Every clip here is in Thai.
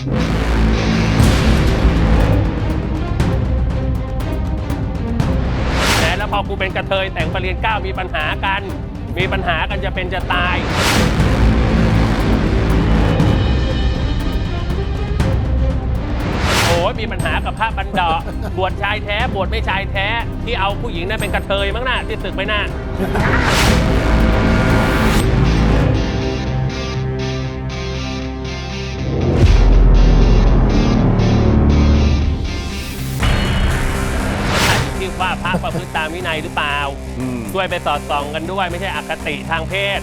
แต่แล้วพอกูเป็นกระเทยแต่งปรเรียนเก้ามีปัญหากัน มีปัญหากันจะเป็นจะตาย โอ้ยมีปัญหากับพระบันดาบวชชายแท้ บวชไม่ชายแท้ ที่เอาผู้หญิงนั่นเป็นกระเทยมั้งน่ะที่ศึกไปน่ะามวินัยหรือเปล่า ช่วยไปสอดส่องกันด้วยไม่ใช่อคติทางเพศ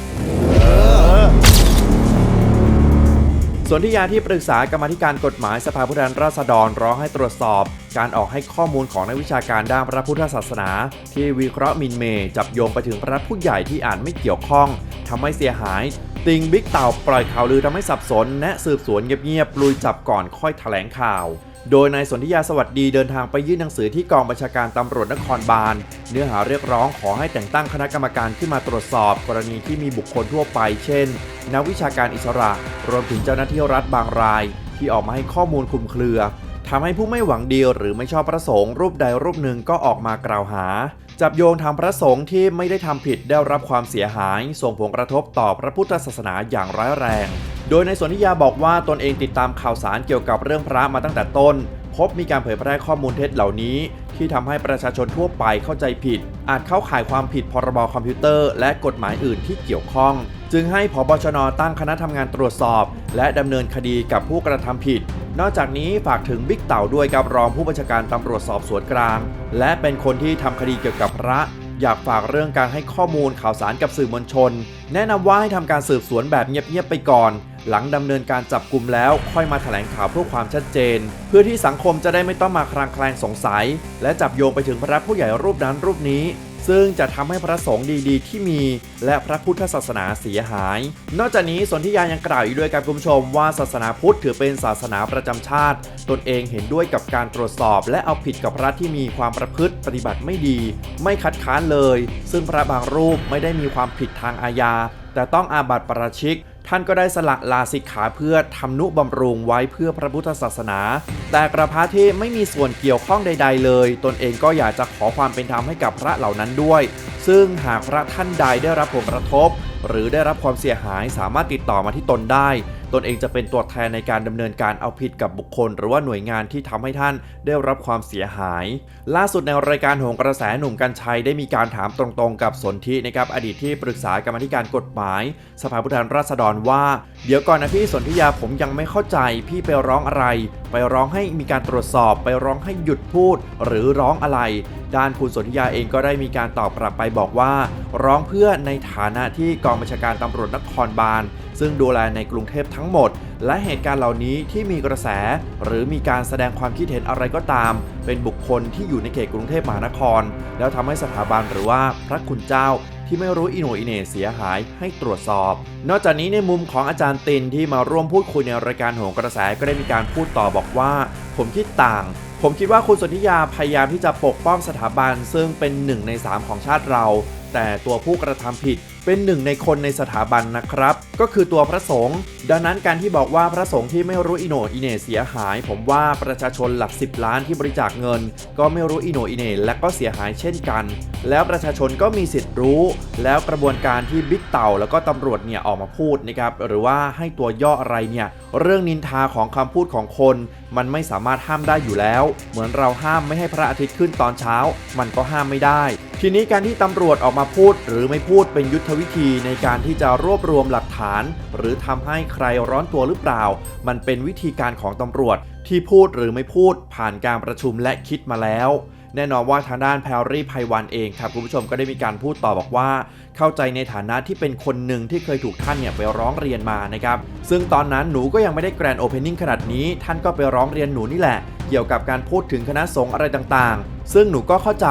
ส่วนที่ยาที่ปรึกษากรรมาธิการกฎหมายสภาผู้แทนราษฎรร้องให้ตรวจสอบ การออกให้ข้อมูลของนักวิชาการด้านพระพุทธศาสนา ที่วิเคราะห์หมินเมย์จับโยงไปถึงพระผู้ใหญ่ที่อ่านไม่เกี่ยวข้องทำให้เสียหาย ติงบิ๊กเต่าปล่อยข่าวลือทำให้สับสนแนะสืบสวนเงียบๆลุยจับก่อนค่อยแถลงข่าว โดยนายสนธิยาสวัสดีเดินทางไปยื่นหนังสือที่กองบัญชาการตำรวจนครบาล เนื้อหาเรียกร้องขอให้แต่งตั้งคณะกรรมการขึ้นมาตรวจสอบ กรณีที่มีบุคคลทั่วไป เช่น นักวิชาการอิสระ รวมถึงเจ้าหน้าที่รัฐบางราย ที่ออกมาให้ข้อมูลคลุมเครือทำให้ผู้ไม่หวังดีหรือไม่ชอบประสงค์รูปใดรูปหนึ่งก็ออกมากล่าวหา จับโยงทางพระสงฆ์ที่ไม่ได้ทำผิดได้รับความเสียหาย ส่งผลกระทบต่อพระพุทธศาสนาอย่างร้ายแรง โดยในสนธิยาบอกว่าตนเองติดตามข่าวสารเกี่ยวกับเรื่องพระมาตั้งแต่ต้น พบมีการเผยแพร่ข้อมูลเท็จเหล่านี้ ที่ทำให้ประชาชนทั่วไปเข้าใจผิด อาจเข้าข่ายความผิดพรบคอมพิวเตอร์ และกฎหมายอื่นที่เกี่ยวข้อง จึงให้พบชนตั้งคณะทำงานตรวจสอบ และดำเนินคดีกับผู้กระทำผิด นอกจากนี้ฝากถึงบิ๊กเต่าด้วยกับรองผู้บัญชาการตำรวจสอบสวนกลาง และเป็นคนที่ทำคดีเกี่ยวกับพระ อยากฝากเรื่องการให้ข้อมูลข่าวสารกับสื่อมวลชน แนะนำว่าให้ทำการสืบสวนแบบเงียบๆไปก่อน หลังดำเนินการจับกลุ่มแล้วค่อยมาแถลงข่าวเพื่อความชัดเจน เพื่อที่สังคมจะได้ไม่ต้องมาคลางแคลงสงสัย และจับโยงไปถึงพระผู้ใหญ่รูปนั้นรูปนี้ ซึ่งจะทำให้พระสงฆ์ดีๆ ที่มี และพระพุทธศาสนาเสียหาย นอกจากนี้สนธิยายังกล่าวอีกด้วยกับคุณผู้ชมว่าศาสนาพุทธถือเป็นศาสนาประจำชาติ ตนเองเห็นด้วยกับการตรวจสอบ และเอาผิดกับพระที่มีความประพฤติปฏิบัติไม่ดี ไม่คัดค้านเลย ซึ่งพระบางรูปไม่ได้มีความผิดทางอาญา แต่ต้องอาบัติประชิก ท่านก็ได้สละลาสิกขาเพื่อทำนุบำรุงไว้เพื่อพระพุทธศาสนา แต่กระพระที่ไม่มีส่วนเกี่ยวข้องใด ๆ เลย ตนเองก็อยากจะขอความเป็นธรรมให้กับพระเหล่านั้นด้วย ซึ่งหากพระท่านใดได้รับผลกระทบ หรือได้รับความเสียหายสามารถติดต่อมาที่ตนได้ ตนเองจะเป็นตัวแทนในการดำเนินการเอาผิดกับบุคคล หรือว่าหน่วยงานที่ทำให้ท่านได้รับความเสียหาย ล่าสุดในรายการโหงกระแสหนุ่มกัญชัยได้มีการถามตรงๆ กับสนธินะครับอดีตที่ปรึกษากรรมธิการกฎหมาย สภาผู้แทนราษฎรว่าเดี๋ยวก่อนนะพี่สนธิยาผมยังไม่เข้าใจพี่ไปร้องอะไร ไปร้องให้มีการตรวจสอบ ไปร้องให้หยุดพูด หรือร้องอะไร ด้านคุณสนธิยาเองก็ได้มีการตอบกลับไปบอกว่า ร้องเพื่อในฐานะที่กองบัญชาการตำรวจนครบาล ซึ่งดูแลในกรุงเทพทั้งหมด และเหตุการณ์เหล่านี้ที่มีกระแส หรือมีการแสดงความคิดเห็นอะไรก็ตาม เป็นบุคคลที่อยู่ในเขตกรุงเทพมหานคร แล้วทำให้สถาบันหรือว่าพระคุณเจ้า ที่ไม่รู้อิโนอิเน่เสียหายให้ตรวจสอบ นอกจากนี้ในมุมของอาจารย์ตินที่มาร่วมพูดคุยในรายการโหนกระแสก็ได้มีการพูดต่อบอกว่า ผมคิดต่าง ผมคิดว่าคุณสนธิยาพยายามที่จะปกป้องสถาบัน ซึ่งเป็นหนึ่งในสามของชาติเรา แต่ตัวผู้กระทำผิด เป็นหนึ่งในคนในสถาบันนะครับ ก็คือตัวพระสงฆ์ดังนั้นการที่บอกว่าพระสงฆ์ที่ไม่รู้อิโนอิเนเสียหาย ผมว่าประชาชนหลัก 10 ล้านที่บริจาคเงิน ก็ไม่รู้อิโนอิเนและก็เสียหายเช่นกัน แล้วประชาชนก็มีสิทธิ์รู้ แล้วกระบวนการที่บิ๊กเต่าแล้วก็ตำรวจเนี่ยออกมาพูดนะครับหรือว่าให้ตัวย่ออะไรเนี่ยเรื่องนินทาของคำพูดของคนมันไม่สามารถห้ามได้อยู่แล้ว เหมือนเราห้ามไม่ให้พระอาทิตย์ขึ้นตอนเช้า มันก็ห้ามไม่ได้ ทีนี้การที่ตำรวจออกมาพูดหรือไม่พูดเป็นยุทธวิธีในการที่จะรวบรวมหลักฐาน หรือทำให้ใครร้อนตัวหรือเปล่า มันเป็นวิธีการของตำรวจที่พูดหรือไม่พูดผ่านการประชุมและคิดมาแล้ว แน่นอนว่าทางด้านแพรรี่ไพวันเองครับคุณผู้ชมก็ได้มีการพูดต่อบอกว่า เข้าใจในฐานะที่เป็นคนหนึ่งที่เคยถูกท่านเนี่ยไปร้องเรียนมานะครับซึ่งตอนนั้นหนูก็ยังไม่ได้แกรนด์โอเพนนิ่งขนาดนี้ ท่านก็ไปร้องเรียนหนูนี่แหละ เกี่ยวกับการพูดถึงคณะสงฆ์อะไรต่างๆ ซึ่งหนูก็เข้าใจ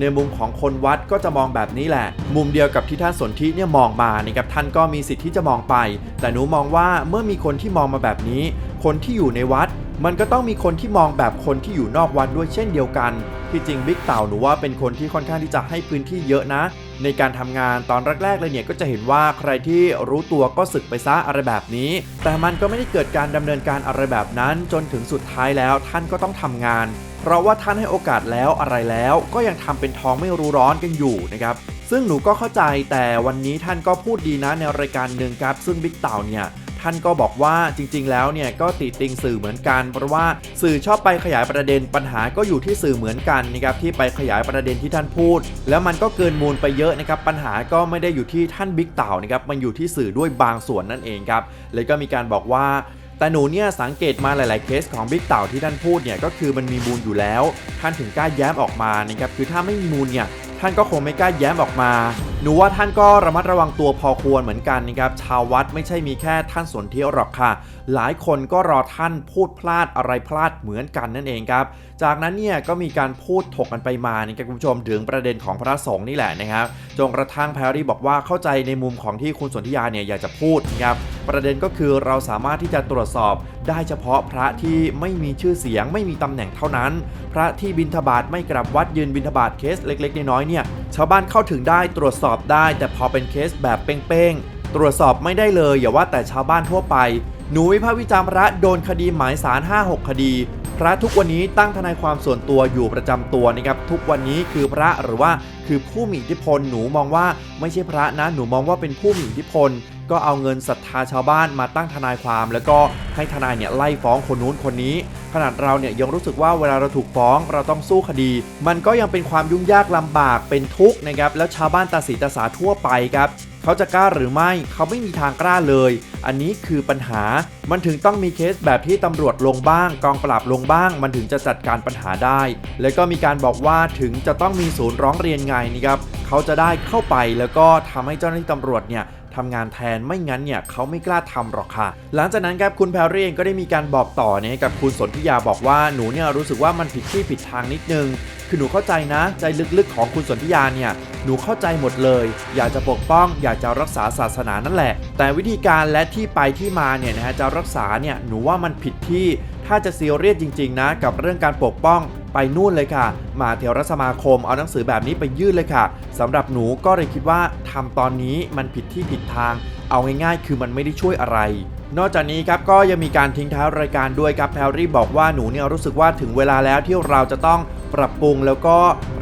ในมุมของคนวัดก็จะมองแบบนี้แหละ มุมเดียวกับที่ท่านสนธิเนี่ยมองมานะครับท่านก็มีสิทธิ์ที่จะมองไป แต่หนูมองว่าเมื่อมีคนที่มองมาแบบนี้ คนที่อยู่ในวัด มันก็ต้องมีคนที่มองแบบคนที่อยู่นอกวัดด้วยเช่นเดียวกัน ที่จริงบิ๊กเต่าหนูว่าเป็นคนที่ค่อนข้างที่จะให้พื้นที่เยอะนะ ในการทำงานตอนแรกๆเลยเนี่ยก็จะเห็นว่าใครที่รู้ตัวก็สึกไปซะอะไรแบบนี้ แต่มันก็ไม่ได้เกิดการดำเนินการอะไรแบบนั้น จนถึงสุดท้ายแล้วท่านก็ต้องทำงาน เพราะว่าท่านให้โอกาสแล้วอะไรแล้ว ก็ยังทำเป็นท้องไม่รู้ร้อนกันอยู่นะครับซึ่งหนูก็เข้าใจแต่วันนี้ท่านก็พูดดีนะในรายการหนึ่งครับซึ่งบิ๊กเต่าเนี่ย ท่านก็บอกว่าจริง ๆ แล้วเนี่ยก็ติติงสื่อเหมือนกัน เพราะว่าสื่อชอบไปขยายประเด็นปัญหาก็อยู่ที่สื่อเหมือนกันนะครับที่ไปขยายประเด็นที่ท่านพูด แล้วมันก็เกินมูลไปเยอะนะครับปัญหาก็ไม่ได้อยู่ที่ท่านบิ๊กเต่านะครับมันอยู่ที่สื่อด้วยบางส่วนนั่นเองครับเลยก็มีการบอกว่าแต่หนูเนี่ยสังเกตมาหลาย ๆ เคสของบิ๊กเต่าที่ท่านพูดเนี่ยก็คือมันมีมูลอยู่แล้ว ท่านถึงกล้าแย้มออกมานะครับคือถ้าไม่มีมูลเนี่ยท่านก็คงไม่กล้าแย้มออกมาหนูว่าท่านก็ระมัดระวังตัวพอควรเหมือนกันนะครับ ชาววัดไม่ใช่มีแค่ท่านสนเที่ยวหรอกค่ะ หลายคนก็รอท่านพูดพลาดอะไรพลาดเหมือนกันนั่นเองครับ จากนั้นเนี่ยก็มีการพูดถกกันไปมานะครับคุณผู้ชมถึงประเด็นของพระสงฆ์นี่แหละนะครับจนกระทั่งแพรรี่บอกว่าเข้าใจในมุมของที่คุณสนธิยาเนี่ยอยากจะพูดนะครับประเด็นก็คือเราสามารถที่จะตรวจสอบได้เฉพาะพระที่ไม่มีชื่อเสียงไม่มีตำแหน่งเท่านั้น พระที่บิณฑบาตไม่กลับวัดยืนบิณฑบาตเคสเล็ก ๆ น้อยๆเนี่ย ชาวบ้านเข้าถึงได้ตรวจสอบได้ แต่พอเป็นเคสแบบเป้งๆ ตรวจสอบไม่ได้เลย อย่าว่าแต่ชาวบ้านทั่วไป หนูวิพากษ์วิจารณ์พระโดนคดีหมายสาร 5-6 คดี พระทุกวันนี้ตั้งทนายความส่วนตัวอยู่ประจำตัวนะครับทุกวันนี้คือพระหรือว่าคือผู้มีอิทธิพลหนูมองว่าไม่ใช่พระนะหนูมองว่าเป็นผู้มีอิทธิพลก็เอาเงินศรัทธาชาวบ้านมาตั้งทนายความ แล้วก็ให้ทนายเนี่ยไล่ฟ้องคนนู้นคนนี้ ขนาดเราเนี่ยยังรู้สึกว่าเวลาเราถูกฟ้องเราต้องสู้คดี มันก็ยังเป็นความยุ่งยากลำบากเป็นทุกข์นะครับแล้วชาวบ้านตาสีตาสาทั่วไปครับเขาจะกล้าหรือไม่เขาไม่มีทางกล้าเลย อันนี้คือปัญหา มันถึงต้องมีเคสแบบที่ตำรวจลงบ้าง กองปราบลงบ้าง มันถึงจะจัดการปัญหาได้ แล้วก็มีการบอกว่าถึงจะต้องมีศูนย์ร้องเรียนไงนะครับเขาจะได้เข้าไปแล้วก็ทำให้เจ้าหน้าที่ตำรวจเนี่ย ทำงานแทนไม่งั้นเนี่ยเขาไม่กล้าทำหรอกค่ะ หลังจากนั้นครับคุณแพรรี่เองก็ได้มีการบอกต่อเนี่ยกับคุณสนธิยาบอกว่าหนูเนี่ยรู้สึกว่ามันผิดที่ผิดทางนิดนึงคือหนูเข้าใจนะ ใจลึกๆของคุณสนธิยาเนี่ย หนูเข้าใจหมดเลย อยากจะปกป้องอยากจะรักษาศาสนานั่นแหละ แต่วิธีการและที่ไปที่มาเนี่ยนะฮะจะรักษาเนี่ยหนูว่ามันผิดที่ถ้าจะซีเรียสจริง ๆ นะ กับเรื่องการปกป้อง ไปนู่นเลยค่ะมหาเถรสมาคมเอาหนังสือแบบนี้ไปยื่นเลยค่ะสำหรับหนูก็เลยคิดว่าทำตอนนี้มันผิดที่ผิดทาง เอาง่ายๆ คือมันไม่ได้ช่วยอะไร นอกจากนี้ครับก็ยังมีการทิ้งท้ายรายการด้วยครับแพรรี่บอกว่าหนูเนี่ยรู้สึกว่าถึงเวลาแล้วที่เราจะต้องปรับปรุงแล้วก็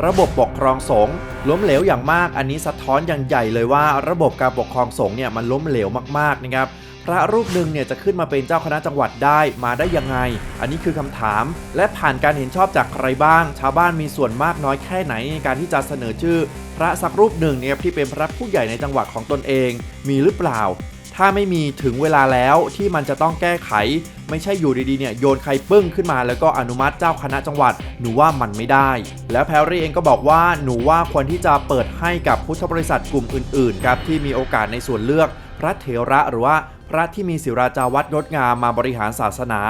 ระบบปกครองสงฆ์ล้มเหลวอย่างมาก อันนี้สะท้อนอย่างใหญ่เลยว่า ระบบการปกครองสงฆ์เนี่ยมันล้มเหลวมากๆนะครับ พระรูปหนึ่งเนี่ยจะขึ้นมาเป็นเจ้าคณะจังหวัดได้มาได้ยังไง อันนี้คือคำถาม และผ่านการเห็นชอบจากใครบ้าง ชาวบ้านมีส่วนมากน้อยแค่ไหนในการที่จะเสนอชื่อ พระสักรูปหนึ่งเนี่ยที่เป็นพระผู้ใหญ่ในจังหวัดของตนเอง มีหรือเปล่า ถ้าไม่มีถึงเวลาแล้วที่มันจะต้องแก้ไข ไม่ใช่อยู่ดีๆเนี่ยโยนใครปึ้งขึ้นมาแล้วก็อนุมัติเจ้าคณะจังหวัดหนูว่ามันไม่ได้ แล้วแพรรี่เองก็บอกว่าหนูว่าควรที่จะเปิดให้กับพุทธบริษัทกลุ่มอื่นๆครับที่มีโอกาสในส่วนเลือกพระเถระหรือว่าพระที่มีศิราจาวัดงดงามมาบริหารศาสนา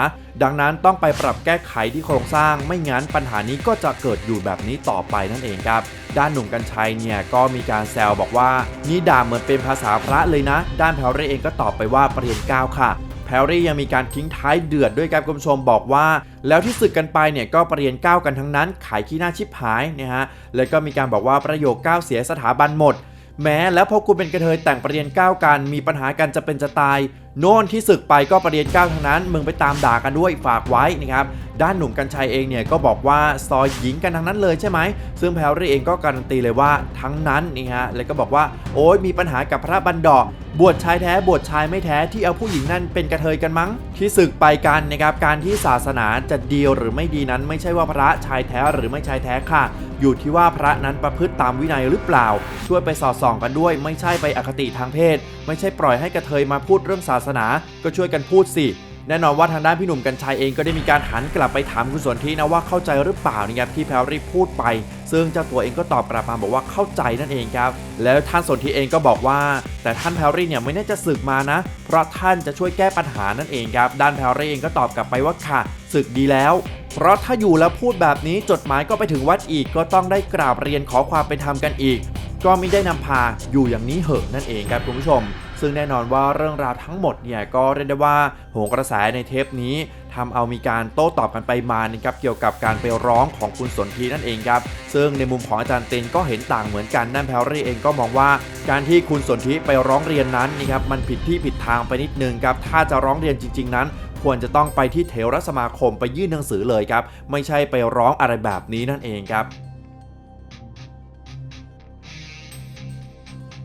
ดังนั้นต้องไปปรับแก้ไขที่โครงสร้าง ไม่งั้นปัญหานี้ก็จะเกิดอยู่แบบนี้ต่อไปนั่นเองครับ ด้านหนุ่มกัญชัยเนี่ยก็มีการแซวบอกว่า นี่ด่าเหมือนเป็นภาษาพระเลยนะ ด้านแพรรี่เองก็ตอบไปว่าประเรียนก้าวค่ะแพรรี่ยังมีการทิ้งท้ายเดือดด้วยครับคุณผู้ชมบอกว่า แล้วที่ศึกกันไปเนี่ยก็ประเรียนก้าวกันทั้งนั้น ขายขี้หน้าชิบหายนะฮะแล้วก็มีการบอกว่าประโยคก้าวเสียสถาบันหมด แม้แล้วพอกูเป็นกระเทยแต่งประเรียนก้าวกันมีปัญหากันจะเป็นจะตาย โน่นที่ศึกไปก็ประเรียนก้าวทั้งนั้น มึงไปตามด่ากันด้วยฝากไว้นะครับด้านหนุ่มกัญชัยเองเนี่ยก็บอกว่าซอยหญิงกันทั้งนั้นเลยใช่ไหมซึ่งแพรรี่เองก็การันตีเลยว่าทั้งนั้นนี่ฮะแล้วก็บอกว่าโอ้ยมีปัญหากับพระบันดาบวชชายแท้บวชชายไม่แท้ที่เอาผู้หญิงนั่นเป็นกระเทยกันมั้ง ที่ศึกไปกันนะครับการที่ศาสนาจะดีหรือไม่ดีนั้น ไม่ใช่ว่าพระชายแท้หรือไม่ชายแท้ค่ะ อยู่ที่ว่าพระนั้นประพฤติตามวินัยหรือเปล่า ช่วยไปสอดส่องกันด้วย ไม่ใช่ไปอคติทางเพศ ไม่ใช่ปล่อยให้กระเทยมาพูดเรื่องศาสนา ก็ช่วยกันพูดสิแน่นอนว่าทางด้านพี่หนุ่มกัญชัยเองก็ได้มีการหันกลับไปถามคุณสนธินะว่าเข้าใจหรือเปล่านะครับที่แพรรี่พูดไป ซึ่งเจ้าตัวเองก็ตอบกลับมาบอกว่าเข้าใจนั่นเองครับ แล้วท่านสนธิเองก็บอกว่า แต่ท่านแพรรี่เนี่ยไม่น่าจะสึกมานะ เพราะท่านจะช่วยแก้ปัญหานั่นเองครับด้านแพรรี่เองก็ตอบกลับไปว่าค่ะสึกดีแล้ว เพราะถ้าอยู่แล้วพูดแบบนี้จดหมายก็ไปถึงวัดอีก ก็ต้องได้กราบเรียนขอความเป็นธรรมกันอีก ก็ไม่ได้นำพาอยู่อย่างนี้เหอะนั่นเองครับคุณผู้ชม ซึ่งแน่นอนว่าเรื่องราวทั้งหมดเนี่ยก็เรียกได้ว่าโหงกระแสในเทปนี้ทำเอามีการโต้ตอบกันไปมานะครับเกี่ยวกับการไปร้องของคุณสนธินั่นเองครับ ซึ่งในมุมของอาจารย์เต็นก็เห็นต่างเหมือนกันนั่นแพรรี่เองก็มองว่า การที่คุณสนธิไปร้องเรียนนั้นนะครับมันผิดที่ผิดทางไปนิดนึงครับถ้าจะร้องเรียนจริง ๆ นั้น ควรจะต้องไปที่เถรสมาคมไปยื่นหนังสือเลยครับ ไม่ใช่ไปร้องอะไรแบบนี้นั่นเองครับ